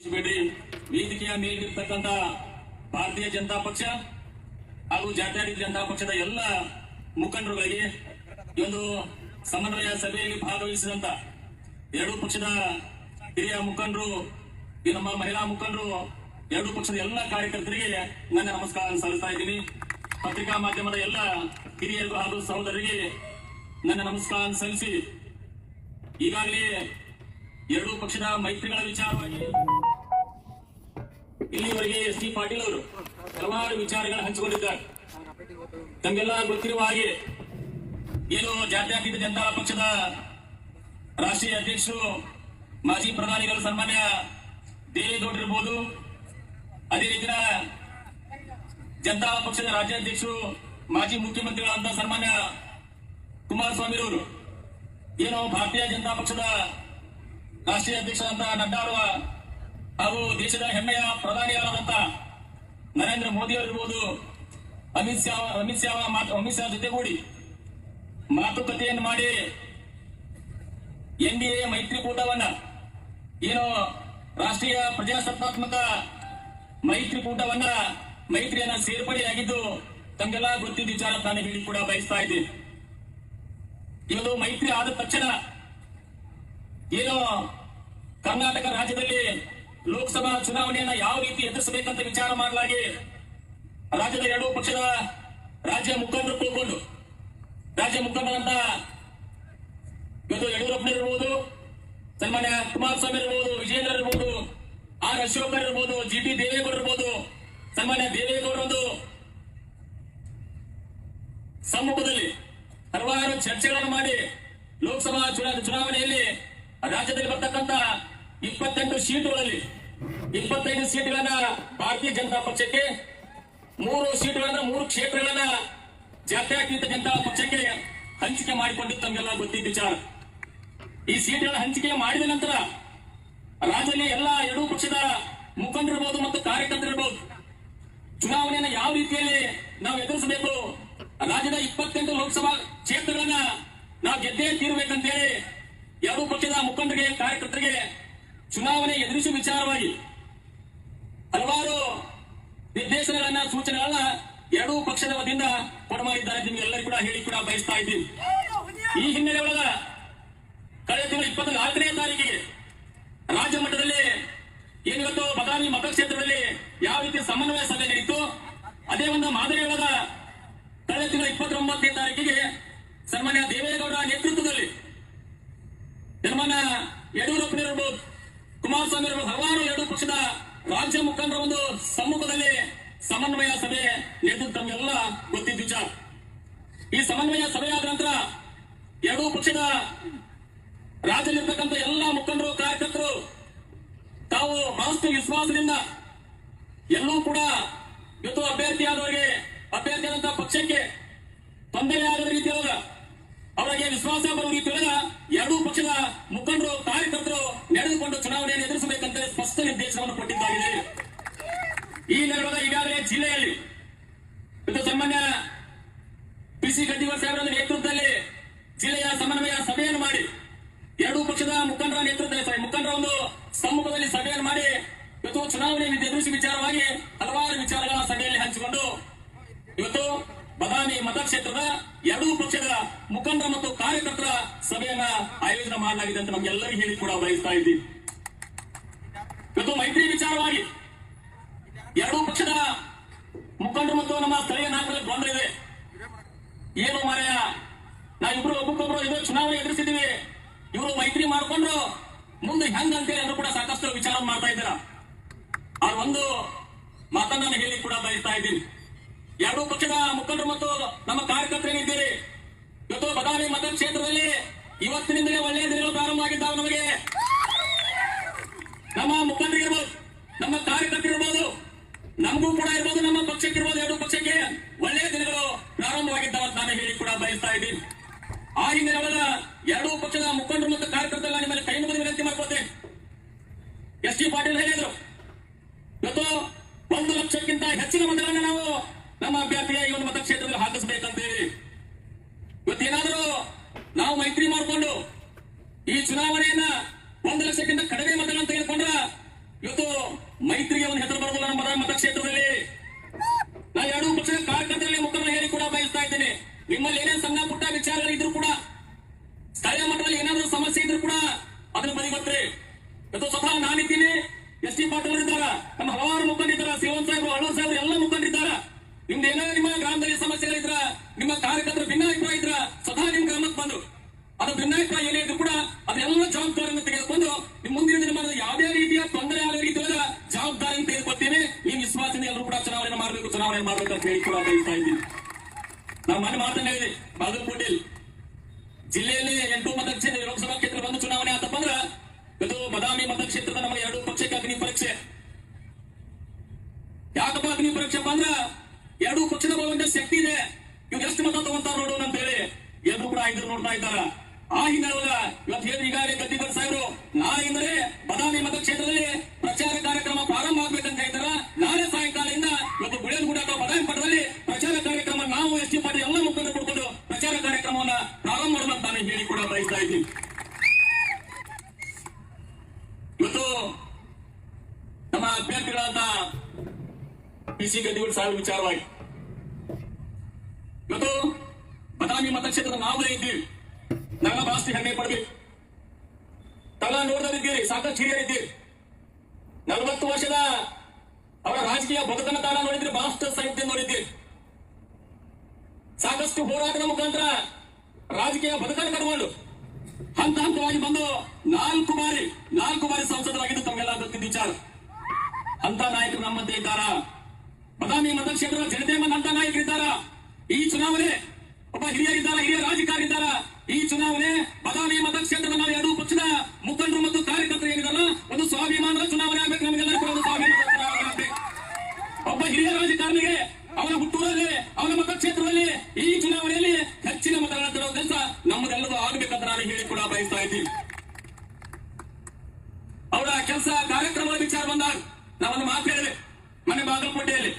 ವೇದಿಕೆಯ ಮೇಲಿರ್ತಕ್ಕಂತ ಭಾರತೀಯ ಜನತಾ ಪಕ್ಷ ಹಾಗೂ ಜಾತ್ಯಾತೀತ ಜನತಾ ಪಕ್ಷದ ಎಲ್ಲ ಮುಖಂಡರುಗಳಿಗೆ ಒಂದು ಸಮನ್ವಯ ಸಭೆಯಲ್ಲಿ ಭಾಗವಹಿಸಿದಂತ ಎರಡೂ ಪಕ್ಷದ ಹಿರಿಯ ಮುಖಂಡರು, ಈ ನಮ್ಮ ಮಹಿಳಾ ಮುಖಂಡರು, ಎರಡೂ ಪಕ್ಷದ ಎಲ್ಲ ಕಾರ್ಯಕರ್ತರಿಗೆ ನನ್ನ ನಮಸ್ಕಾರ ಸಲ್ಲಿಸ್ತಾ ಇದ್ದೀನಿ. ಪತ್ರಿಕಾ ಮಾಧ್ಯಮದ ಎಲ್ಲ ಹಿರಿಯರು ಹಾಗೂ ಸಹೋದರರಿಗೆ ನನ್ನ ನಮಸ್ಕಾರ ಸಲ್ಲಿಸಿ ಈಗಾಗಲೇ ಎರಡೂ ಪಕ್ಷದ ಮೈತ್ರಿಗಳ ವಿಚಾರವಾಗಿ ಇಲ್ಲಿವರೆಗೆ ಎಸ್ ಟಿ ಪಾಟೀಲ್ ಅವರು ಹಲವಾರು ವಿಚಾರಗಳನ್ನು ಹಂಚಿಕೊಂಡಿದ್ದಾರೆ. ತಮಗೆಲ್ಲ ಗೊತ್ತಿರುವ ಹಾಗೆ ಏನು ಜಾತ್ಯಾತೀತ ಜನತಾ ಪಕ್ಷದ ರಾಷ್ಟ್ರೀಯ ಅಧ್ಯಕ್ಷರು, ಮಾಜಿ ಪ್ರಧಾನಿಗಳು ಸನ್ಮಾನ್ಯ ದೇವೇಗೌಡರು ಇರ್ಬೋದು, ಅದೇ ರೀತಿಯ ಜನತಾ ಪಕ್ಷದ ರಾಜ್ಯಾಧ್ಯಕ್ಷರು, ಮಾಜಿ ಮುಖ್ಯಮಂತ್ರಿಗಳಾದ ಸನ್ಮಾನ್ಯ ಕುಮಾರಸ್ವಾಮಿ ಅವರು. ಏನು ಭಾರತೀಯ ಜನತಾ ಪಕ್ಷದ ರಾಷ್ಟ್ರೀಯ ಅಧ್ಯಕ್ಷರಾದಂತಹ ನಡ್ಡಾ ಹಾಗೂ ದೇಶದ ಹೆಮ್ಮೆಯ ಪ್ರಧಾನಿಯಾದಂತ ನರೇಂದ್ರ ಮೋದಿ ಅವರಿರ್ಬೋದು, ಅಮಿತ್ ಶಾ ಅಮಿತ್ ಶಾ ಮಾತು- ಅಮಿತ್ ಶಾ ಜೊತೆಗೂಡಿ ಮಾತುಕತೆಯನ್ನು ಮಾಡಿ ಎನ್ ಡಿ ಎ ಮೈತ್ರಿಕೂಟವನ್ನ ಏನು ರಾಷ್ಟ್ರೀಯ ಪ್ರಜಾಸತ್ತಾತ್ಮಕ ಮೈತ್ರಿಕೂಟವನ್ನ ಮೈತ್ರಿಯನ್ನ ಸೇರ್ಪಡೆಯಾಗಿದ್ದು ತಮಗೆಲ್ಲ ಗೊತ್ತಿದ್ದ ವಿಚಾರ ತಾನೆ ಹೇಳಿ ಕೂಡ ಬಯಸ್ತಾ ಇದ್ದೀನಿ. ಇವತ್ತು ಮೈತ್ರಿ ಆದ ತಕ್ಷಣ ಏನು ಕರ್ನಾಟಕ ರಾಜ್ಯದಲ್ಲಿ ಲೋಕಸಭಾ ಚುನಾವಣೆಯನ್ನ ಯಾವ ರೀತಿ ಎದುರಿಸಬೇಕಂತ ವಿಚಾರ ಮಾಡಲಾಗಿ ರಾಜ್ಯದ ಎರಡೂ ಪಕ್ಷದ ರಾಜ್ಯ ಮುಖಂಡರು ಕೂತ್ಕೊಂಡು ರಾಜ್ಯ ಮುಖಂಡರಂತ ಇವತ್ತು ಯಡಿಯೂರಪ್ಪನವರಿರ್ಬೋದು ಸನ್ಮಾನ್ಯ ಕುಮಾರಸ್ವಾಮಿ ಇರ್ಬೋದು ವಿಜೇಂದ್ರ ಇರ್ಬೋದು, ಆರ್ ಅಶೋಕರ್ ಇರ್ಬೋದು ಜಿ ಟಿ ದೇವೇಗೌಡ ಇರ್ಬೋದು, ಸನ್ಮಾನ್ಯ ದೇವೇಗೌಡರೊಂದು ಸಮ್ಮುಖದಲ್ಲಿ ಹಲವಾರು ಚರ್ಚೆಗಳನ್ನು ಮಾಡಿ ಲೋಕಸಭಾ ಚುನಾ- ಚುನಾವಣೆಯಲ್ಲಿ ರಾಜ್ಯದಲ್ಲಿ ಬರ್ತಕ್ಕಂತ ಇಪ್ಪತ್ತೆಂಟು ಸೀಟುಗಳಲ್ಲಿ, ಇಪ್ಪತ್ತೈದು ಸೀಟುಗಳನ್ನ ಭಾರತೀಯ ಜನತಾ ಪಕ್ಷಕ್ಕೆ, ಮೂರು ಸೀಟುಗಳನ್ನ, ಮೂರು ಕ್ಷೇತ್ರಗಳನ್ನ ಜಾತ್ಯಾತೀತ ಜನತಾ ಪಕ್ಷಕ್ಕೆ ಹಂಚಿಕೆ ಮಾಡಿಕೊಂಡಿದ್ದು ತಮಗೆಲ್ಲ ಗೊತ್ತಿದ್ದ ವಿಚಾರ. ಈ ಸೀಟ್ಗಳ ಹಂಚಿಕೆ ಮಾಡಿದ ನಂತರ ರಾಜ್ಯದಲ್ಲಿ ಎಲ್ಲ ಎರಡೂ ಪಕ್ಷದ ಮುಖಂಡರಿರ್ಬೋದು ಮತ್ತು ಕಾರ್ಯಕರ್ತರಿರ್ಬೋದು ಚುನಾವಣೆಯನ್ನು ಯಾವ ರೀತಿಯಲ್ಲಿ ನಾವು ಎದುರಿಸಬೇಕು, ರಾಜ್ಯದ ಇಪ್ಪತ್ತೆಂಟು ಲೋಕಸಭಾ ಕ್ಷೇತ್ರಗಳನ್ನ ನಾವು ಗೆದ್ದೇ ತೀರಬೇಕಂತೇಳಿ ಎರಡೂ ಪಕ್ಷದ ಮುಖಂಡರಿಗೆ, ಕಾರ್ಯಕರ್ತರಿಗೆ ಚುನಾವಣೆ ಎದುರಿಸುವ ವಿಚಾರವಾಗಿ ಹಲವಾರು ನಿರ್ದೇಶನಗಳನ್ನ, ಸೂಚನೆಗಳನ್ನ ಎರಡೂ ಪಕ್ಷದ ವತಿಯಿಂದ ಕೊಡಮಾಡಿದ್ದಾರೆ ನಿಮ್ಗೆಲ್ಲರಿಗೂ ಕೂಡ ಹೇಳಿ ಕೂಡ ಬಯಸ್ತಾ ಇದ್ದೀನಿ. ಈ ಹಿನ್ನೆಲೆ ಒಳಗ ಕಳೆದ ತಿಂಗಳ ಇಪ್ಪತ್ನಾಲ್ಕನೇ ತಾರೀಕಿಗೆ ರಾಜ್ಯ ಮಟ್ಟದಲ್ಲಿ ಏನಿವತ್ತು ಬದಾಮಿ ಮತಕ್ಷೇತ್ರದಲ್ಲಿ ಯಾವ ರೀತಿ ಸಮನ್ವಯ ಸಭೆ ನಡೆಯಿತು ಅದೇ ಒಂದು ಮಾದರಿ ಒಳಗ ಕಳೆದ ತಿಂಗಳ ಇಪ್ಪತ್ತೊಂಬತ್ತನೇ ತಾರೀಕಿಗೆ ಸನ್ಮಾನ್ಯ ದೇವೇಗೌಡ ನೇತೃತ್ವದಲ್ಲಿ ಸನ್ಮಾನ್ಯ ಯಡಿಯೂರಪ್ಪನಿರ್ಬೋದು ಕುಮಾರಸ್ವಾಮಿ ಅವರು ಹಲವಾರು ಎರಡು ಪಕ್ಷದ ರಾಜ್ಯ ಮುಖಂಡರ ಒಂದು ಸಮ್ಮುಖದಲ್ಲಿ ಸಮನ್ವಯ ಸಭೆ ನಡೆದು ತಮಗೆಲ್ಲ ಗೊತ್ತಿದ್ದ ವಿಚಾರ. ಈ ಸಮನ್ವಯ ಸಭೆಯಾದ ನಂತರ ಎರಡೂ ಪಕ್ಷದ ರಾಜ್ಯದಲ್ಲಿರ್ತಕ್ಕಂಥ ಎಲ್ಲ ಮುಖಂಡರು, ಕಾರ್ಯಕರ್ತರು ತಾವು ಬಹಳಷ್ಟು ವಿಶ್ವಾಸದಿಂದ ಎಲ್ಲೂ ಕೂಡ ಇವತ್ತು ಅಭ್ಯರ್ಥಿಯಾದವರಿಗೆ, ಅಭ್ಯರ್ಥಿಯಾದಂತಹ ಪಕ್ಷಕ್ಕೆ ತೊಂದರೆ ಆಗದ ರೀತಿಯೊಳಗ ಅವರಿಗೆ ವಿಶ್ವಾಸ ಬರುವುದು ತಿಳಿದ ಎರಡೂ ಪಕ್ಷದ ಮುಖಂಡರು, ಕಾರ್ಯಕರ್ತರು ನಡೆದುಕೊಂಡು ಚುನಾವಣೆಯನ್ನು ಎದುರಿಸಬೇಕಂತ ಸ್ಪಷ್ಟ ನಿರ್ದೇಶನವನ್ನು ಕೊಟ್ಟಿದ್ದಾಗಿದೆ ಈ ನೆರವಾಗ ಈಗಾಗಲೇ ಜಿಲ್ಲೆಯಲ್ಲಿ ಇವತ್ತು ಸಾಮಾನ್ಯ ಪಿಸಿ ಗದ್ದಿವರ್ ಸಾಹೇಬರ ನೇತೃತ್ವದಲ್ಲಿ ಜಿಲ್ಲೆಯ ಸಮನ್ವಯ ಸಭೆಯನ್ನು ಮಾಡಿ, ಎರಡೂ ಪಕ್ಷದ ಮುಖಂಡರ ನೇತೃತ್ವದಲ್ಲಿ ಮುಖಂಡರ ಒಂದು ಸಮ್ಮುಖದಲ್ಲಿ ಸಭೆಯನ್ನು ಮಾಡಿ, ಇವತ್ತು ಚುನಾವಣೆ ಎದುರಿಸಿ ವಿಚಾರವಾಗಿ ಹಲವಾರು ವಿಚಾರಗಳ ಸಭೆಯಲ್ಲಿ ಹಂಚಿಕೊಂಡು, ಇವತ್ತು ಬದಾಮಿ ಮತಕ್ಷೇತ್ರದ ಎರಡೂ ಪಕ್ಷಗಳ ಮುಖಂಡ ಮತ್ತು ಕಾರ್ಯಕರ್ತರ ಸಭೆಯನ್ನ ಆಯೋಜನೆ ಮಾಡಲಾಗಿದೆ ಅಂತ ನಮ್ಗೆಲ್ಲರಿಗೂ ಹೇಳಿ ಕೂಡ ಬಯಸ್ತಾ ಇದ್ದೀವಿ ಇವತ್ತು ಮೈತ್ರಿ ವಿಚಾರವಾಗಿ ಎರಡೂ ಪಕ್ಷದ ಮುಖಂಡರು ಮತ್ತು ನಮ್ಮ ಸ್ಥಳೀಯ ನಾಯಕರಲ್ಲಿ ಗೊಂದಲ ಇದೆ. ಏನು ಮಾರಾಯ, ನಾವಿಬ್ರು ಒಬ್ಬೊಬ್ಬರು ಇದು ಚುನಾವಣೆ ಎದುರಿಸಿದ್ದೀವಿ, ಇವರು ಮೈತ್ರಿ ಮಾಡ್ಕೊಂಡ್ರು, ಮುಂದೆ ಹೆಂಗ್ ಅಂತೇಳಿ ಎಲ್ಲರೂ ಕೂಡ ಸಾಕಷ್ಟು ವಿಚಾರ ಮಾಡ್ತಾ ಇದ್ದೀರಾ. ಅವ್ರ ಒಂದು ಮಾತನ್ನ ನಾನು ಹೇಳಿ ಕೂಡ ಬಯಸ್ತಾ ಇದ್ದೀನಿ. ಎರಡೂ ಪಕ್ಷದ ಮುಖಂಡರು ಮತ್ತು ನಮ್ಮ ಕಾರ್ಯಕರ್ತರೇನಿದ್ದೀರಿ ಇವತ್ತು ಬದಾಮಿ ಮತಕ್ಷೇತ್ರದಲ್ಲಿ ಇವತ್ತಿನಿಂದಲೇ ಒಳ್ಳೆಯ ದಿನಗಳು ಪ್ರಾರಂಭ ಆಗಿದ್ದಾವೆ ನಮಗೆ. ನಮ್ಮ ಮುಖಂಡರಿರ್ಬೋದು ನಮ್ಮ ಕಾರ್ಯಕರ್ತರಿರ್ಬೋದು ನಮಗೂ ಕೂಡ ಇರ್ಬೋದು, ನಮ್ಮ ಪಕ್ಷಕ್ಕೆ ಇರ್ಬೋದು, ಎರಡು ಪಕ್ಷಕ್ಕೆ ಒಳ್ಳೆಯ ದಿನಗಳು ಪ್ರಾರಂಭವಾಗಿದ್ದಾವೆ ನಾನು ಹೇಳಿ ಕೂಡ ಬಯಸ್ತಾ ಇದ್ದೀನಿ. ಆ ಹಿನ್ನೆಲೆ ಎರಡೂ ಪಕ್ಷದ ಮುಖಂಡರು ಮತ್ತು ಕಾರ್ಯಕರ್ತರು ನಿಮ್ಮಲ್ಲಿ ಕೈ ಮುಗಿದು ವಿನಂತಿ ಮಾಡ್ಕೋತೇನೆ ಎಸ್ ಟಿ ಪಾಟೀಲ್ ಹೇಳಿದ್ರು ಇವತ್ತು ಒಂದು ಲಕ್ಷಕ್ಕಿಂತ ಹೆಚ್ಚಿನ ಮತಗಳನ್ನ ನಾವು ನಮ್ಮ ಅಭ್ಯರ್ಥಿಯ ಈ ಒಂದು ಮತಕ್ಷೇತ್ರದಲ್ಲಿ ಹಾಕಿಸಬೇಕಂತೇಳಿ ಇವತ್ತೇನಾದರೂ ನಾವು ಮೈತ್ರಿ ಮಾಡಿಕೊಂಡು ಈ ಚುನಾವಣೆಯನ್ನ ಒಂದು ಲಕ್ಷಕ್ಕಿಂತ ಕಡಿಮೆ ಮತಗಳನ್ನು ತೆಗೆದುಕೊಂಡ್ರ ಇವತ್ತು ನಿಮ್ಮಲ್ಲಿ ಏನೇ ಸಣ್ಣ ಪುಟ್ಟ ವಿಚಾರಗಳಿದ್ರು ಕೂಡ ಸ್ಥಳೀಯ ಮಟ್ಟದಲ್ಲಿ ಏನಾದರೂ ಸಮಸ್ಯೆ ಇದ್ರು ಕೂಡ ಅದನ್ನ ಬದಿಗೊತ್ರಿ ಇವತ್ತು ಸ್ವತಃ ನಾನಿದ್ದೀನಿ ಎಸ್ ಟಿ ಪಾಟೀಲ್ ಇದ್ದಾರ ನಮ್ಮ ಹಲವಾರು ಮುಖಂಡರಿದ್ದಾರ ಶಿವನ್ ಸಾಹೇಬರು ಅಣ್ಣೂರ್ ಸಾಹೇಬರು ಎಲ್ಲ ಮುಖಂಡರಿದ್ದಾರ ನಿಮ್ದು ಏನೋ ನಿಮ್ಮ ಗ್ರಾಮದಲ್ಲಿ ಸಮಸ್ಯೆಗಳಿದ್ರ? ನಿಮ್ಮ ಕಾರ್ಯಕರ್ತರು ಭಿನ್ನಾಭಿಪ್ರಾಯ ಇದ್ರ? ಸದಾ ನಿಮ್ ಗ್ರಾಮಕ್ಕೆ ಬಂದ್ರು. ಅದು ಭಿನ್ನಾಭಿಪ್ರಾಯ ಏನೇ ಇದ್ರು ಕೂಡ ಅದೆಲ್ಲ ಜವಾಬ್ದಾರಿಯನ್ನು ತೆಗೆದುಕೊಂಡು ನಿಮ್ ಮುಂದಿನ ದಿನಮಾನದ ಯಾವುದೇ ರೀತಿಯ ತೊಂದರೆ ಆಗೋ ರೀತಿಯ ಜವಾಬ್ದಾರಿಯನ್ನು ತೆಗೆದುಕೊಳ್ತೇನೆ. ಈ ವಿಶ್ವಾಸದಿಂದ ಎಲ್ಲರೂ ಕೂಡ ಚುನಾವಣೆ ಮಾಡಬೇಕು ಚುನಾವಣೆ ಮಾಡಬೇಕು ಅಂತ ಹೇಳಿ ಕೂಡ ಬಯಸ್ತಾ ಇದ್ದೀನಿ. ನಾವು ಮನೆ ಮಾತನಾಡಿದ್ವಿ ಬಾಗಲಕೋಟೆಯಲ್ಲಿ. ಜಿಲ್ಲೆಯಲ್ಲಿ ಎಂಟು ಮತಕ್ಷೇತ್ರ ಲೋಕಸಭಾ ಕ್ಷೇತ್ರ ಬಂದು ಚುನಾವಣೆ ಆತಪ್ಪ ಅಂದ್ರ ಇದು ಬದಾಮಿ ಮತಕ್ಷೇತ್ರದ ನಮಗೆ ಎರಡು ಪಕ್ಷಕ್ಕೆ ಅಗ್ನಿ ಪರೀಕ್ಷೆ ಯಾಕಪ್ಪ ಅಗ್ನಿ ಪರೀಕ್ಷೆ ಅಂದ್ರ ಎರಡು ಪಕ್ಷದ ಒಂದು ಶಕ್ತಿ ಇದೆ ಇವ್ರು ಎಷ್ಟು ಮತ ತಗೊಂತಾರ ನೋಡೋಣ ಅಂತ ಹೇಳಿ ಎಲ್ಲರೂ ನೋಡ್ತಾ ಇದ್ದಾರ. ಆ ಹಿನ್ನೆಲೆ ಇವತ್ತು ಹೇಳಿ ಈಗಾಗಲೇ ಗದ್ದಿಗರ್ ಸಾಹೇಬರು ನಾಳೆಯಿಂದಲೇ ಬದಾಮಿ ಮತಕ್ಷೇತ್ರದಲ್ಲಿ ಪ್ರಚಾರ ಕಾರ್ಯಕ್ರಮ ಪ್ರಾರಂಭ ಆಗ್ಬೇಕಂತ ಹೇಳ್ತಾರ. ನಾಳೆ ಸಾಯಂಕಾಲದಿಂದ ಇವತ್ತು ಗುಳೇದ ಗುಡ ಅಥವಾ ಬದಾಮಿ ಪಟ್ಟದಲ್ಲಿ ಪ್ರಚಾರ ಕಾರ್ಯಕ್ರಮ ನಾವು ಎಸ್ ಟಿ ಪಾರ್ಟಿ ಎಲ್ಲ ಮುಖಂಡರು ಕೊಡ್ಕೊಂಡು ಪ್ರಚಾರ ಕಾರ್ಯಕ್ರಮವನ್ನ ಪ್ರಾರಂಭ ಮಾಡಲು ನಾನು ಹೇಳಿ ಕೂಡ ಬಯಸ್ತಾ ಇದ್ದೀನಿ. ಇವತ್ತು ನಮ್ಮ ಅಭ್ಯರ್ಥಿಗಳಾದ ಪಿ ಸಿ ಗದ್ದಿಗಳು ಸಾಹೇಬ್ ವಿಚಾರವಾಗಿ ಇವತ್ತು ಬದಾಮಿ ಮತಕ್ಷೇತ್ರದ ನಾವೇ ಇದ್ದೀವಿ ನನ್ನ ಬಾಸ್ತಿ ಹೆಮ್ಮೆ ಪಡ್ಬೇಕು ತಾವೆಲ್ಲ ನೋಡ್ದಲ್ಲಿದ್ದೀರಿ ಸಾಕಷ್ಟು ಹಿರಿಯರಿದ್ದೀರಿ ನಲವತ್ತು ವರ್ಷದ ಅವರ ರಾಜಕೀಯ ಭಗತನ ತಾಣ ನೋಡಿದ್ರೆ ಬಹಳಷ್ಟು ಸಾಹಿತ್ಯ ನೋಡಿದ್ದೀರಿ ಸಾಕಷ್ಟು ಹೋರಾಟದ ಮುಖಾಂತರ ರಾಜಕೀಯ ಬದುಕನ್ನು ಕಟ್ಕೊಂಡು ಹಂತ ಹಂತವಾಗಿ ಬಂದು ನಾಲ್ಕು ಬಾರಿ ನಾಲ್ಕು ಬಾರಿ ಸಂಸದರಾಗಿದ್ದು ತಮಗೆಲ್ಲ ಗೊತ್ತಿದ್ದ ವಿಚಾರ. ಅಂತ ನಾಯಕರು ನಮ್ಮಂತೆ ಇದ್ದಾರ? ಬದಾಮಿ ಮತಕ್ಷೇತ್ರದ ಜನತೆ ಅಂತ ನಾಯಕರಿದ್ದಾರ? ಈ ಚುನಾವಣೆ ಒಬ್ಬ ಹಿರಿಯರಿದ್ದಾರ? ಹಿರಿಯ ರಾಜಕಾರಣಿ ಇದ್ದಾರ ಈ ಚುನಾವಣೆ ಬದಾಮಿ ಮತಕ್ಷೇತ್ರದ ನಾವು ಎರಡೂ ಪಕ್ಷದ ಮುಖಂಡರು ಮತ್ತು ಕಾರ್ಯಕರ್ತರು ಏನಿದಾರ ಒಂದು ಸ್ವಾಭಿಮಾನದ ಚುನಾವಣೆ ಆಗ್ಬೇಕು ನಮಗೆಲ್ಲರಿಗೂ ಒಂದು ಸ್ವಾಭಿಮಾನದ ಚುನಾವಣೆ ಆಗ್ಬೇಕು ಒಬ್ಬ ಹಿರಿಯ ರಾಜಕಾರಣಿಗೆ ಅವನ ಹುಟ್ಟೂರಲ್ಲಿ ಅವನ ಮತಕ್ಷೇತ್ರದಲ್ಲಿ ಈ ಚುನಾವಣೆಯಲ್ಲಿ ಹೆಚ್ಚಿನ ಮತಗಳ ತರುವ ಕೆಲಸ ನಮ್ಮದೆಲ್ಲರೂ ಆಗಬೇಕಂತ ನಾನು ಹೇಳಿ ಕೂಡ ಬಯಸ್ತಾ ಇದ್ದೀನಿ ಅವರ ಕೆಲಸ ಕಾರ್ಯಕ್ರಮದ ವಿಚಾರ ಬಂದಾಗ ನಾವೊಂದು ಮಾತು ಹೇಳಿದೆ ಮನೆ ಬಾಗಲಕೋಟೆಯಲ್ಲಿ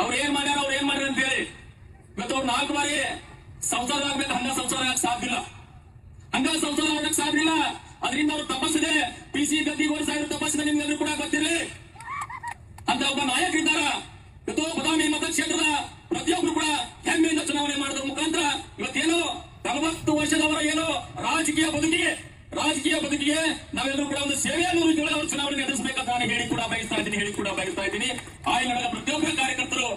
ಅವ್ರು ಏನ್ ಮಾಡ್ಯಾರ ಅವ್ರು ಏನ್ ಮಾಡ್ಯಾರ ಅಂತ ಹೇಳಿ ಇವತ್ತು ಅವ್ರು ನಾಲ್ಕು ಬಾರಿ ಸಂಸಾರ ಆಗ್ಬೇಕು, ಹಂಗ ಸಂಸಾರ ಆಗಕ್ ಸಾಧ್ಯ ಇಲ್ಲ. ಹಂಗ ಸಂಸಾರ ಆಗಕ್ ಸಾಧ್ಯ ಇಲ್ಲ. ಅದರಿಂದ ಅವ್ರು ತಪಸ್ಸಿದೆ ಪಿ ಸಿ ಗದ್ದಿಗೋಡ್ ಸಾಹೇಬ್ ತಪಸ್ಸಿದೆ ನಿಮ್ಗೆ ಕೂಡ ಗೊತ್ತಿರಲಿ. ಅಂತ ಒಬ್ಬ ನಾಯಕರಿದ್ದಾರ ಇವತ್ತು ಬದಾಮಿ ಮತಕ್ಷೇತ್ರದ ಪ್ರತಿಯೊಬ್ಬರು ಕೂಡ ಹೆಮ್ಮೆಯಿಂದ ಚುನಾವಣೆ ಮಾಡಿದ ಮುಖಾಂತರ ಇವತ್ತೇನು ನಲವತ್ತು ವರ್ಷದವರ ಏನು ರಾಜಕೀಯ ಬದುಕಿಗೆ ರಾಜಕೀಯ ಬದುಕಿಗೆ ನಾವೆಲ್ಲರೂ ಕೂಡ ಒಂದು ಸೇವೆಯನ್ನು ಚುನಾವಣೆ ಎದುರಿಸಬೇಕಂತ ನಾನು ಹೇಳಿ ಕೂಡ ಬಯಸ್ತಾ ಇದ್ದೀನಿ, ಹೇಳಿ ಕೂಡ ಬಯಸ್ತಾ ಇದ್ದೀನಿ. ಆಯ್ನ ಪ್ರತಿಯೊಬ್ಬ ಕಾರ್ಯಕರ್ತರು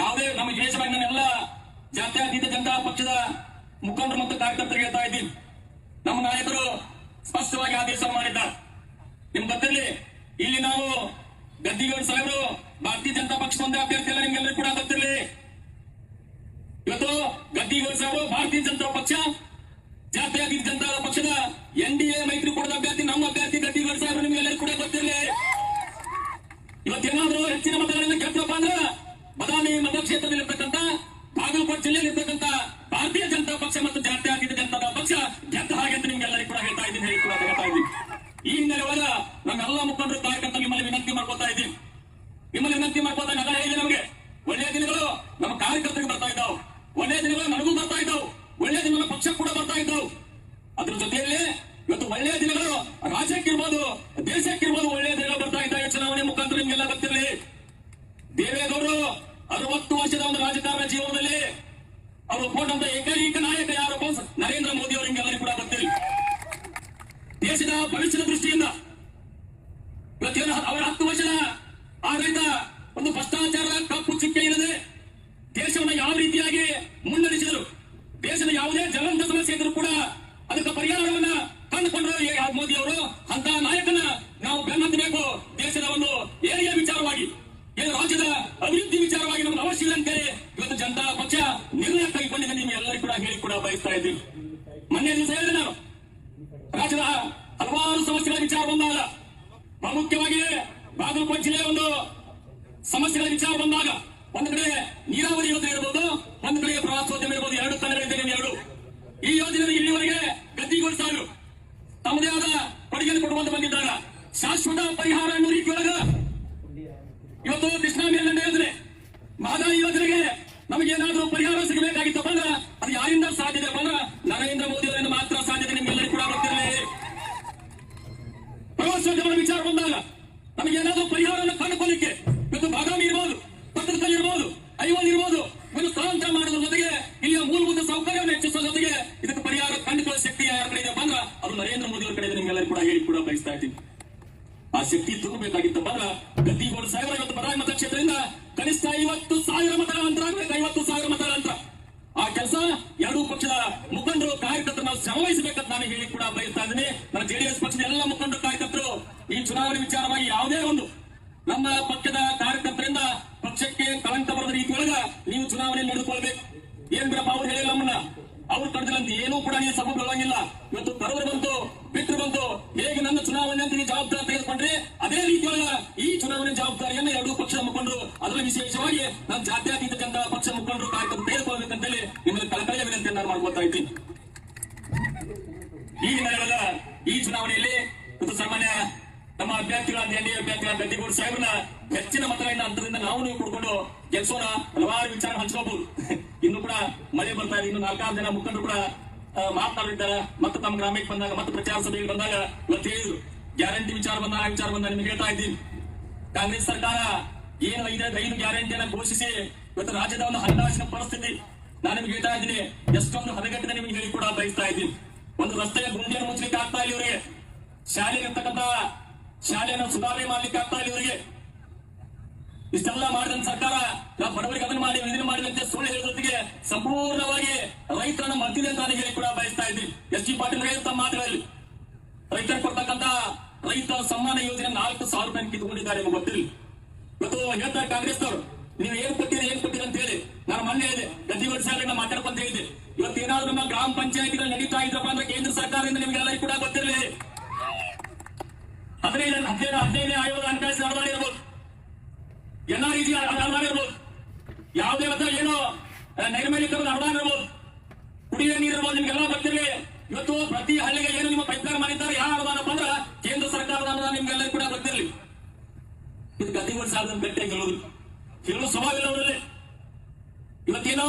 ಯಾವುದೇ ನಮ್ಮ ವಿಶೇಷವಾಗಿ ನನ್ನೆಲ್ಲ ಜಾತ್ಯತೀತ ಜನತಾ ಪಕ್ಷದ ಮುಖಂಡರು ಮತ್ತು ಕಾರ್ಯಕರ್ತರಿಗೆ ಹೇಳ್ತಾ ಇದ್ದೀನಿ. ನಮ್ಮ ನಾಯಕರು ಸ್ಪಷ್ಟವಾಗಿ ಆದೇಶ ಮಾಡಿದ್ದಾರೆ. ನಿಮ್ ಗೊತ್ತಿರಲಿ, ಇಲ್ಲಿ ನಾವು ಗದ್ದಿಗೌಡ ಸಾಹೇಬರು ಭಾರತೀಯ ಜನತಾ ಪಕ್ಷದ ಒಂದೇ ಅಭ್ಯರ್ಥಿ ಅಲ್ಲ ನಿಮ್ಗೆಲ್ಲರೂ ಕೂಡ ಗೊತ್ತಿರಲಿ. ಇವತ್ತು ಗದ್ದಿಗೌಡ ಸಾಹೇಬರು ಭಾರತೀಯ ಜನತಾ ಪಕ್ಷ ಜಾತ್ಯತೀತ ಜನತಾ ಪಕ್ಷದ ಎನ್ ಡಿ ಎ ಮೈತ್ರಿಕೂಟದ ಅಭ್ಯರ್ಥಿ, ನಮ್ಮ ಅಭ್ಯರ್ಥಿ ಗದ್ದಿಗೌಡ ಸಾಹೇಬರು ನಿಮ್ಗೆಲ್ಲರೂ ಕೂಡ ಗೊತ್ತಿರಲಿ. ಇವತ್ತೇನಾದ್ರೂ ಹೆಚ್ಚಿನ ಮತಗಳಿಂದ ಗೆದ್ದಪ್ಪ ಅಂದ್ರೆ ಬದಾಮಿ ಮತಕ್ಷೇತ್ರದಲ್ಲಿರ್ತಕ್ಕಂಥ ಬಾಗಲಕೋಟೆ ಜಿಲ್ಲೆಯಲ್ಲಿರ್ತಕ್ಕಂಥ ಭಾರತೀಯ ಜನತಾ ಪಕ್ಷ ಮತ್ತು ಜಾತ್ಯಾತೀತ ಜನತಾ ಪಕ್ಷ ಗೆದ್ದ ಹಾಗೆ ಅಂತ ನಿಮ್ಗೆಲ್ಲರಿಗೂ ಕೂಡ ಹೇಳ್ತಾ ಇದ್ದೀನಿ, ಹೇಳಿ ಕೂಡ ಹೇಳ್ತಾ ಇದ್ದೀನಿ. ಈ ಹಿನ್ನೆಲೆ ಒಳಗ ನಮ್ಮೆಲ್ಲ ಮುಖಂಡರು ತಾಯಕಂತ ನಿಮ್ಮಲ್ಲಿ ವಿನಂತಿ ಮಾಡ್ಕೊತಾ ಇದ್ದೀನಿ ನಿಮ್ಮಲ್ಲಿ ವಿನಂತಿ ಮಾಡ್ಕೊತಾ ನಗ ಹೇಳಿದೆ ನಮಗೆ. ಒಳ್ಳೆಯ ದಿನಗಳು ನಮ್ಮ ಕಾರ್ಯಕರ್ತರಿಗೆ ಬರ್ತಾ ಇದ್ದಾವೆ. ಒಳ್ಳೆಯ ದಿನಗಳು ನನಗೂ ಬರ್ತಾ ಇದ್ದಾವೆ. ಒಳ್ಳೆಯ ದಿನಗಳ ಪಕ್ಷ ಕೂಡ ಬರ್ತಾ ಇದ್ದಾವೆ ಅದ್ರ ಜೊತೆಯಲ್ಲಿ ಇವತ್ತು ಒಳ್ಳೆಯ ದಿನಗಳು ರಾಜ್ಯಕ್ಕಿರ್ಬೋದು ದೇಶಕ್ಕಿರ್ಬೋದು ಒಳ್ಳೆಯ ದಿನಗಳು ಬರ್ತಾ ಇದ್ದಾವೆ ಚುನಾವಣೆ ಮುಖಾಂತರ ನಿಮ್ಗೆಲ್ಲ ಗೊತ್ತಿರಲಿ ದೇವೇಗೌಡರು ಅರವತ್ತು ವರ್ಷದ ಒಂದು ರಾಜಕಾರಣ ಜೀವನದಲ್ಲಿ ಕೊಟ್ಟಂತ ಏಕೈಕ ನಾಯಕ ಯಾರಪ್ಪ ನರೇಂದ್ರ ಮೋದಿ ಅವರು ಕೂಡ ಗೊತ್ತಿರಲಿ. ದೇಶದ ಭವಿಷ್ಯದ ದೃಷ್ಟಿಯಿಂದ ಪ್ರತಿಯೊಂದು ಅವರ ಹತ್ತು ವರ್ಷದ ಆಡಳಿತ ಒಂದು ಭ್ರಷ್ಟಾಚಾರದ ಕಪ್ಪು ಚುಕ್ಕೆ ಇಲ್ಲದೆ ದೇಶವನ್ನು ಯಾವ ರೀತಿಯಾಗಿ ಮುನ್ನಡೆಸಿದರು ದೇಶದ ಯಾವುದೇ ಜ್ವಲಂತ ಸಮಸ್ಯೆ ಇದ್ರೂ ಕೂಡ ಅದಕ್ಕೆ ಪರಿಹಾರವನ್ನ ಕಂಡುಕೊಂಡರು ಈ ಮೋದಿ ಅವರು ಅಂತ ನಾಯಕನ ನಾವು ಬೆನ್ನತ್ತಬೇಕು ದೇಶದ ಒಂದು ಏರಿಯಾ ವಿಚಾರವಾಗಿ ಏನು ರಾಜ್ಯದ ಅಭಿವೃದ್ಧಿ ವಿಚಾರವಾಗಿ ನಮ್ಗೆ ಅವಶ್ಯ ಇದೆ ಅಂತೇಳಿ ಇವತ್ತು ಜನತಾ ಪಕ್ಷ ನಿರ್ಣಯ ಕೈಗೊಂಡಿದೆ ನಿಮ್ಗೆ ಎಲ್ಲರಿಗೂ ಕೂಡ ಬಯಸ್ತಾ ಇದ್ದೀವಿ ಮೊನ್ನೆ ದಿವಸ ಹೇಳಿದೆ ನಾನು. ರಾಜ್ಯದ ಹಲವಾರು ಸಮಸ್ಯೆಗಳ ವಿಚಾರ ಬಂದಾಗ, ಪ್ರಾಮುಖ್ಯವಾಗಿ ಬಾಗಲಕೋಟೆ ಜಿಲ್ಲೆಯ ಒಂದು ಸಮಸ್ಯೆಗಳ ವಿಚಾರ ಬಂದಾಗ, ಒಂದು ಕಡೆ ನೀರಾವರಿ ಯೋಜನೆ ಇರಬಹುದು ಒಂದು ಕಡೆ ಪ್ರವಾಸೋದ್ಯಮ ಇರಬಹುದು ಎರಡು ಕನ್ನಡ ಎರಡು. ಈ ಯೋಜನೆ ಇಲ್ಲಿವರೆಗೆ ಗದ್ದಿಗೊಳಿಸಲು ಸಾಲು ತಮ್ಮದೇ ಆದ ಕೊಡುಗೆಯನ್ನು ಕೊಡುವಂತ ಬಂದಿದ್ದಾಗ, ಶಾಶ್ವತ ಪರಿಹಾರ ಅನ್ನೋ ರೀತಿಯೊಳಗ ಇವತ್ತು ಕೃಷ್ಣಾ ಮೇಲ್ದಂಡೆ ಯೋಜನೆ ಮಹದಾಯಿ ಯೋಜನೆಗೆ ನಮಗೇನಾದ್ರೂ ಪರಿಹಾರ ಸಿಗಬೇಕಾಗಿತ್ತಪ್ಪ ಅಂದ್ರೆ ಅದು ಯಾರಿಂದ ಸಾಧ್ಯತೆ ಅಂದ್ರೆ ನರೇಂದ್ರ ಮೋದಿ ಅವರಿಂದ ಮಾತ್ರ ಸಾಧ್ಯತೆ ನಿಮ್ಗೆಲ್ಲರಿಗೂ ಕೂಡ ಗೊತ್ತಿರಲಿ ಪ್ರವಾಸೋದ್ಯಮದ ವಿಚಾರ ಬಂದಾಗ ನಮಗೇನಾದ್ರೂ ಪರಿಹಾರವನ್ನು ಕಂಡುಕೊಳ್ಳಿಕ್ಕೆ ಇವತ್ತು ಬಾದಾಮಿ ಇರ್ಬೋದು ಪತ್ರದಲ್ಲಿ ಇರ್ಬೋದು ಐವಲ್ ಇರ್ಬೋದು ಒಂದು ಸ್ಥಳಾಂತರ ಮಾಡೋದ್ರ ಜೊತೆಗೆ ಇಲ್ಲಿಯ ಮೂಲ ಕಡೆ ಇದೆ ನಿಮ್ಗೆಲ್ಲರೂ ಕೂಡ ಹೇಳಿ ಕೂಡ ಬಯಸ್ತಾ ಇದ್ದೀನಿ. ಆ ಶಕ್ತಿ ತುಂಬಬೇಕಾಗಿತ್ತು ಬರ ಗದ್ದಿಗೋಡು ಸಾವಿರ ಇವತ್ತು ಬರ ಮತಕ್ಷೇತ್ರದಿಂದ ಕನಿಷ್ಠ ಐವತ್ತು ಸಾವಿರ ಮತಗಳ ಅಂತರ ಐವತ್ತು ಸಾವಿರ ಮತಗಳ ಅಂತರ ಆ ಕೆಲಸ ಎರಡೂ ಪಕ್ಷದ ಮುಖಂಡರು, ಕಾರ್ಯಕರ್ತರು ನಾವು ಶ್ರಮವಹಿಸಬೇಕಂತ ನಾನು ಹೇಳಿ ಕೂಡ ಬಯಸ್ತಾ ಇದ್ದೀನಿ. ನನ್ನ ಜೆಡಿಎಸ್ ಪಕ್ಷದ ಎಲ್ಲ ಮುಖಂಡರು, ಕಾರ್ಯಕರ್ತರು, ಈ ಚುನಾವಣೆ ವಿಚಾರವಾಗಿ ಯಾವುದೇ ಒಂದು ನಮ್ಮ ಪಕ್ಷದ ಕಾರ್ಯಕರ್ತರಿಂದ ಪಕ್ಷಕ್ಕೆ ಕಳಂಕ ಬರದ ರೀತಿಯೊಳಗ ನೀವು ಚುನಾವಣೆ ನಡೆದುಕೊಳ್ಬೇಕು. ಏನ್ ಬಿಡಪ್ಪ ಅವ್ರು ಹೇಳಿಲ್ಲ ನಮ್ಮನ್ನ? ಅವ್ರು ಕರೆದಿಲ್ಲಂತ ಏನೂ ಕೂಡ ನೀವು ಸಭೆ ಬರುವಂಗಿಲ್ಲ. ಇವತ್ತು ಬರೋರು ಬಂತು, ಬಿಟ್ಟರು ಬಂತು, ಹೇಗೆ ನನ್ನ ಚುನಾವಣೆ ಅಂತ ನೀವು ಜವಾಬ್ದಾರಿ ತೆಗೆದುಕೊಂಡ್ರೆ ಅದೇ ರೀತಿಯೊಳಗ ಈ ಚುನಾವಣೆ ಜವಾಬ್ದಾರಿಯನ್ನು ಎರಡೂ ಪಕ್ಷ ಮುಖಂಡರು ಅದರಲ್ಲಿ ವಿಶೇಷವಾಗಿ ನಮ್ಮ ಜಾತ್ಯಾತೀತ ಜನತಾ ಪಕ್ಷ ಮುಖಂಡರು ಕಾರ್ಯಕ್ರಮ ತೆಗೆದುಕೊಳ್ಬೇಕಂತೇಳಿ ನಿಮ್ಮಲ್ಲಿ ಕಳಕಳಿಯ ವಿನಂತಿಯನ್ನು ನಾನು ಮಾಡ್ಕೊತಾ ಇದ್ದೀನಿ. ಈ ಹಿನ್ನೆಲೆಯಲ್ಲ ಈ ಚುನಾವಣೆಯಲ್ಲಿ ಸಾಮಾನ್ಯ ನಮ್ಮ ಅಭ್ಯರ್ಥಿಗಳ ಎನ್ ಡಿ ಅಭ್ಯರ್ಥಿಗಳ ಗದ್ದಿಗೌಡ ಸಾಹೇಬ್ರನ್ನ ಹೆಚ್ಚಿನ ಮತಗಳಿಂದ ಅಂತದಿಂದ ನಾವು ನೀವು ಕುಡ್ಕೊಂಡು ಗೆಲ್ಸೋಣ ಹಲವಾರು ವಿಚಾರ ಹಂಚ್ಕೋಬಹುದು ಇನ್ನು ಕೂಡ ಮಳೆ ಬರ್ತಾ ಇದೆ ಇನ್ನು ನಾಲ್ಕಾರು ಜನ ಮುಖಂಡರು ಕೂಡ ಮಾತನಾಡಿದ್ದಾರೆ ಮತ್ತೆ ತಮ್ಮ ಗ್ರಾಮಕ್ಕೆ ಬಂದಾಗ ಮತ್ತೆ ಪ್ರಚಾರ ಸಭೆಗೆ ಬಂದಾಗ ಇವತ್ತು ಹೇಳಿದ್ರು. ಗ್ಯಾರಂಟಿ ವಿಚಾರ ಬಂದಾಗ ವಿಚಾರ ಬಂದ ನಿಮ್ಗೆ ಹೇಳ್ತಾ ಇದ್ದೀನಿ. ಕಾಂಗ್ರೆಸ್ ಸರ್ಕಾರ ಏನು ಐದು ಐದು ಗ್ಯಾರಂಟಿಯನ್ನ ಘೋಷಿಸಿ ಇವತ್ತು ರಾಜ್ಯದ ಒಂದು ಹಣಕಾಸಿನ ಪರಿಸ್ಥಿತಿ ನಾನು ನಿಮ್ಗೆ ಹೇಳ್ತಾ ಇದ್ದೀನಿ. ಎಷ್ಟೊಂದು ಹದಗೆಟ್ಟಿನ ನಿಮ್ಗೆ ಹೇಳಿ ಕೂಡ ಬಯಸ್ತಾ ಇದ್ದೀನಿ. ಒಂದು ರಸ್ತೆಯ ಗುಂಡಿಯನ್ನು ಮುಚ್ಚಲಿಕ್ಕೆ ಆಗ್ತಾ ಇಲ್ಲ ಇವರಿಗೆ. ಶಾಲೆಗೆ ಇರ್ತಕ್ಕಂಥ ಶಾಲೆಯನ್ನು ಸುಧಾರಣೆ ಮಾಡ್ಲಿಕ್ಕೆ ಆಗ್ತಾ ಇಲ್ಲ ಇವರಿಗೆ. ಇಷ್ಟೆಲ್ಲ ಮಾಡಿದ ಸರ್ಕಾರ ನಾವು ಬಡವರಿಗೆ ಅದನ್ನು ಮಾಡಿ, ಇದನ್ನ ಮಾಡಿದಂತೆ ಸುಳ್ಳು ಹೇಳೋದಕ್ಕೆ ಸಂಪೂರ್ಣವಾಗಿ ರೈತರನ್ನ ಮರ್ತಿದೆ ಅಂತ ಹೇಳಿ ಕೂಡ ಬಯಸ್ತಾ ಇದ್ದೀವಿ ಎಸ್ ಜಿ ಪಾಟೀಲ್ ತಮ್ಮ ಮಾತುಗಳಲ್ಲಿ, ರೈತರಿಗೆ ಕೊಡ್ತಕ್ಕಂತ ರೈತ ಸಮ್ಮಾನ ಯೋಜನೆ ನಾಲ್ಕು ಸಾವಿರ ರೂಪಾಯಿ ಕಿತ್ಕೊಂಡಿದ್ದಾರೆ ನಿಮ್ಗೆ ಗೊತ್ತಿಲ್ಲ. ಇವತ್ತು ಹೇಳ್ತಾರೆ ಕಾಂಗ್ರೆಸ್ನವರು, ನೀವು ಏನ್ ಕೊಟ್ಟಿರಿ ಏನ್ ಕೊಟ್ಟಿರಿ ಅಂತ ಹೇಳಿ. ನಾನು ಮೊನ್ನೆ ಇದೆ ಗದ್ದಿಗೋಡ್ ವರ್ಷಗಳನ್ನ ನಾನು ಮಾತಾಡ್ಕೊಂತ ಹೇಳಿದೆ. ಇವತ್ತೇನಾದ್ರೂ ನಮ್ಮ ಗ್ರಾಮ ಪಂಚಾಯತಿಗಳು ನಡೀತಾ ಇದ್ರಪ್ಪ ಅಂದ್ರೆ ಕೇಂದ್ರ ಸರ್ಕಾರದಿಂದ ನಿಮ್ಗೆಲ್ಲರಿಗೂ ಕೂಡ ಗೊತ್ತಿರಲಿ. ಹದಿನೈದು ಹದಿನೈದು ಹದಿನೈದನೇ ಆಯೋಗ ಹಣಕಾಸು ಇರ್ಬೋದು. ಎಲ್ಲಾ ರೀತಿಯ ಇರ್ಬೋದು. ಯಾವುದೇ ಮತ್ತೆ ಏನೋ ಆ, ನೈರ್ಮಲ್ಯೀಕರಣ ಇರ್ಬೋದು ಕುಡಿಯುವ ನೀರು ಇರ್ಬೋದು ನಿಮ್ಗೆಲ್ಲ ಗೊತ್ತಿರಲಿ. ಇವತ್ತು ಪ್ರತಿ ಹಳ್ಳಿಗೆ ಏನು ನಿಮ್ಮ ಪೈಪ್ಲೈನ್ ಮಾಡಿದ್ದಾರೆ ಯಾವ ಅನುದಾನಪ್ಪ ಅಂದ್ರೆ ಕೇಂದ್ರ ಸರ್ಕಾರದ ಅನುದಾನ ನಿಮ್ಗೆಲ್ಲರೂ ಕೂಡ ಗೊತ್ತಿರಲಿ. ಇದು ಗದ್ದಿಗೋಡ್ ಸಾವಿರದ ಗಟ್ಟಿಯಾಗಿ ಹೇಳೋದು ಹೇಳೋ ಸ್ವಭಾವ ಅವರಲ್ಲಿ ಇವತ್ತೇನೋ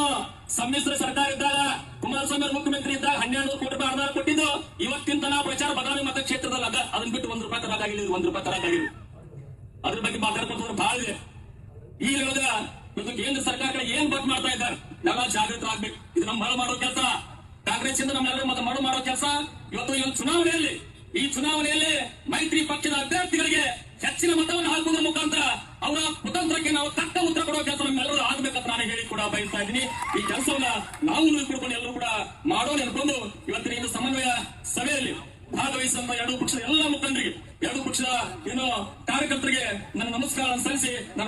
ಸಮ್ಮಿಶ್ರ ಸರ್ಕಾರ ಇದ್ದಾಗ ಕುಮಾರಸ್ವಾಮಿ ಮುಖ್ಯಮಂತ್ರಿ ಇದ್ದಾಗ ಹನ್ನೆರಡು ಕೋಟಿ ರೂಪಾಯಿ ಅನುದಾನ ಕೊಟ್ಟಿದ್ದು ಇವತ್ತಿನ ತನಕ ಪ್ರಚಾರ ಬದಾಮಿ ಮತಕ್ಷೇತ್ರದಲ್ಲಿ ಅದ ಅದನ್ನ ಬಿಟ್ಟು ಒಂದ್ ರೂಪಾಯಿ ತರಕಾಗಿಲ್ಲ ಒಂದ್ ರೂಪಾಯಿ ತರಕಾಗಿಲ್ಲ ಅದ್ರ ಬಗ್ಗೆ ಮಾತಾಡ್ಕೊಂಡು ಬಹಳ ಇದೆ. ಈ ಹೇಳಿದ ಇವತ್ತು ಕೇಂದ್ರ ಸರ್ಕಾರ ಏನ್ ಬಟ್ ಮಾಡ್ತಾ ಇದ್ದಾರೆ, ನಾವೆಲ್ಲ ಜಾಗೃತರಾಗ್ಬೇಕು. ಇದು ನಮ್ಮ ಮರಳು ಮಾಡೋ ಕೆಲಸ. ಕಾಂಗ್ರೆಸ್ ಇಂದ ನಮ್ಮೆಲ್ಲರೂ ಮತ್ತೆ ಮರಳು ಮಾಡೋ ಕೆಲಸ. ಇವತ್ತು ಈ ಚುನಾವಣೆಯಲ್ಲಿ ಈ ಚುನಾವಣೆಯಲ್ಲಿ ಮೈತ್ರಿ ಪಕ್ಷದ ಅಭ್ಯರ್ಥಿಗಳಿಗೆ ಹೆಚ್ಚಿನ ಮತವನ್ನು ಹಾಕುವುದರ ಮುಖಾಂತರ ಅವರ ಕುತಂತ್ರಕ್ಕೆ ನಾವು ತಕ್ಕ ಉತ್ತರ ಕೊಡುವ ಕೆಲಸ ನಮ್ಮೆಲ್ಲರೂ ಆಗಬೇಕಂತ ನಾನು ಹೇಳಿ ಕೂಡ ಬಯಸ್ತಾ ಇದ್ದೀನಿ. ಈ ಕೆಲಸವನ್ನ ನಾವು ಕುಡ್ಕೊಂಡು ಎಲ್ಲರೂ ಕೂಡ ಮಾಡೋಣ ಅನ್ಕೊಂಡು ಇವತ್ತಿನ ಇನ್ನು ಸಮನ್ವಯ ಸಭೆಯಲ್ಲಿ ಭಾಗವಹಿಸುವಂತ ಎರಡೂ ಪಕ್ಷದ ಎಲ್ಲ ಮುಖಂಡರಿಗೆ, ಎರಡೂ ಪಕ್ಷದ ಏನೋ ಕಾರ್ಯಕರ್ತರಿಗೆ ನನ್ನ ನಮಸ್ಕಾರ ಸಲ್ಲಿಸಿ ನನ್ನ